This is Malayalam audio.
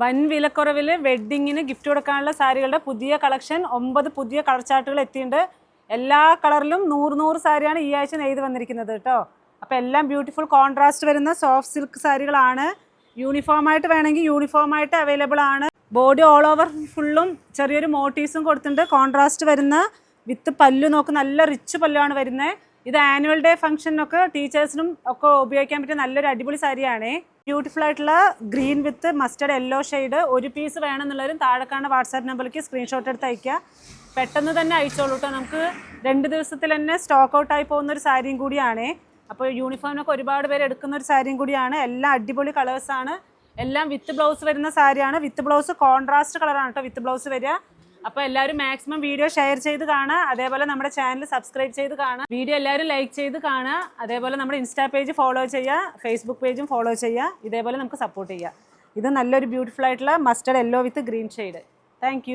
വൻ വിലക്കുറവിൽ വെഡ്ഡിങ്ങിന് ഗിഫ്റ്റ് കൊടുക്കാനുള്ള സാരികളുടെ പുതിയ കളക്ഷൻ ഒമ്പത് പുതിയ കളർ ചാർട്ടുകൾ എത്തിയിട്ടുണ്ട്. എല്ലാ കളറിലും നൂറ് നൂറ് സാരിയാണ് ഈ ആഴ്ച നെയ്ത് വന്നിരിക്കുന്നത് കേട്ടോ. അപ്പോൾ എല്ലാം ബ്യൂട്ടിഫുൾ കോൺട്രാസ്റ്റ് വരുന്ന സോഫ്റ്റ് സിൽക്ക് സാരികളാണ്. യൂണിഫോം ആയിട്ട് വേണമെങ്കിൽ യൂണിഫോം ആയിട്ട് അവൈലബിൾ ആണ്. ബോഡി ഓൾ ഓവർ ഫുള്ളും ചെറിയൊരു മോട്ടീവ്സും കൊടുത്തിട്ടുണ്ട്. കോൺട്രാസ്റ്റ് വരുന്ന വിത്ത് പല്ലു നോക്ക് നല്ല റിച്ച് പല്ലുമാണ് വരുന്നത് ഇത് ആനുവൽ ഡേ ഫംഗ്ഷനൊക്കെ ടീച്ചേഴ്സിനും ഒക്കെ ഉപയോഗിക്കാൻ പറ്റിയ നല്ലൊരു അടിപൊളി സാരിയാണ്. ബ്യൂട്ടിഫുൾ ആയിട്ടുള്ള green with mustard yellow shade ഒരു പീസ് വേണമെന്നുള്ളവരും താഴെ കാണുന്ന വാട്സാപ്പ് നമ്പറിലേക്ക് സ്ക്രീൻഷോട്ട് എടുത്ത് അയക്കുക പെട്ടെന്ന് തന്നെ അയച്ചോളൂ കേട്ടോ നമുക്ക് രണ്ട് ദിവസത്തിൽ തന്നെ സ്റ്റോക്ക് ഔട്ടായി പോകുന്ന ഒരു സാരിയും കൂടിയാണ്. അപ്പോൾ യൂണിഫോമിനൊക്കെ ഒരുപാട് പേര് എടുക്കുന്ന ഒരു സാരിയും കൂടിയാണ്. എല്ലാം അടിപൊളി കളേഴ്സാണ് എല്ലാം വിത്ത് ബ്ലൗസ് വരുന്ന സാരിയാണ്. വിത്ത് ബ്ലൗസ് കോൺട്രാസ്റ്റ് കളറാണ് കേട്ടോ വിത്ത് ബ്ലൗസ് വരിക. അപ്പോൾ എല്ലാവരും മാക്സിമം വീഡിയോ ഷെയർ ചെയ്ത് കാണുക. അതേപോലെ നമ്മുടെ ചാനൽ സബ്സ്ക്രൈബ് ചെയ്ത് കാണുക. വീഡിയോ എല്ലാവരും ലൈക്ക് ചെയ്ത് കാണുക. അതേപോലെ നമ്മുടെ ഇൻസ്റ്റാ പേജ് ഫോളോ ചെയ്യുക. ഫേസ്ബുക്ക് പേജും ഫോളോ ചെയ്യുക. ഇതേപോലെ നമുക്ക് സപ്പോർട്ട് ചെയ്യുക. ഇത് നല്ലൊരു ബ്യൂട്ടിഫുൾ ആയിട്ടുള്ള mustard yellow with green shade thank